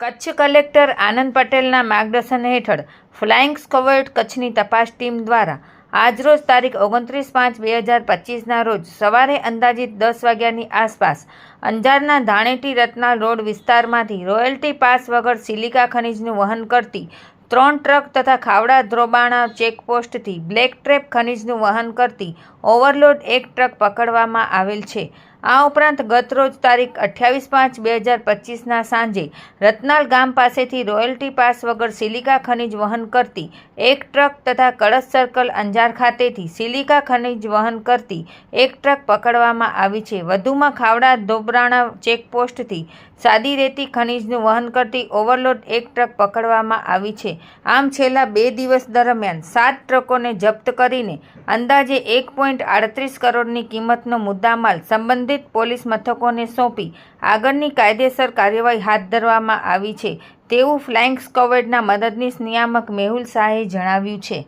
Kutch collector આનંદ પટેલના માર્ગદર્શન હેઠળ ફ્લાઇંગ સ્ક્વોડ કચ્છની તપાસ ટીમ દ્વારા આજરોજ તારીખ ઓગણત્રીસ પાંચ બે હજાર પચીસના રોજ સવારે અંદાજિત દસ વાગ્યાની આસપાસ અંજારના ધાણેટી રત્નાલ રોડ વિસ્તારમાંથી રોયલ્ટી પાસ વગર સિલિકા ખનીજનું વહન કરતી ત્રણ ટ્રક તથા ખાવડા ધ્રોબાણા ચેકપોસ્ટથી બ્લેક ટ્રેપ ખનીજનું વહન કરતી ઓવરલોડ એક ટ્રક પકડવામાં આવેલ છે. આ ઉપરાંત ગતરોજ તારીખ અઠ્યાવીસ પાંચ બે હજાર પચીસના સાંજે રત્નાલ ગામ પાસેથી રોયલ્ટી પાસ વગર સિલિકા ખનિજ વહન કરતી એક ટ્રક તથા કળશ સર્કલ અંજાર ખાતેથી સિલિકા ખનિજ વહન કરતી એક ટ્રક પકડવામાં આવી છે. વધુમાં ખાવડા ધોબરાણા ચેકપોસ્ટથી સાદી રેતી ખનિજનું વહન કરતી ઓવરલોડ એક ટ્રક પકડવામાં આવી છે. આમ છેલ્લા બે દિવસ દરમિયાન સાત ટ્રકોને જપ્ત કરીને અંદાજે એક પોઈન્ટ આડત્રીસ કરોડની કિંમતનો મુદ્દામાલ સંબંધિત પોલીસ મથકોને સોંપી આગળની કાયદેસર કાર્યવાહી હાથ ધરવામાં આવી છે. તેવું ફ્લાઇંગ સ્કવેડના મદદનીશ નિયામક મેહુલ શાહે જણાવ્યું છે.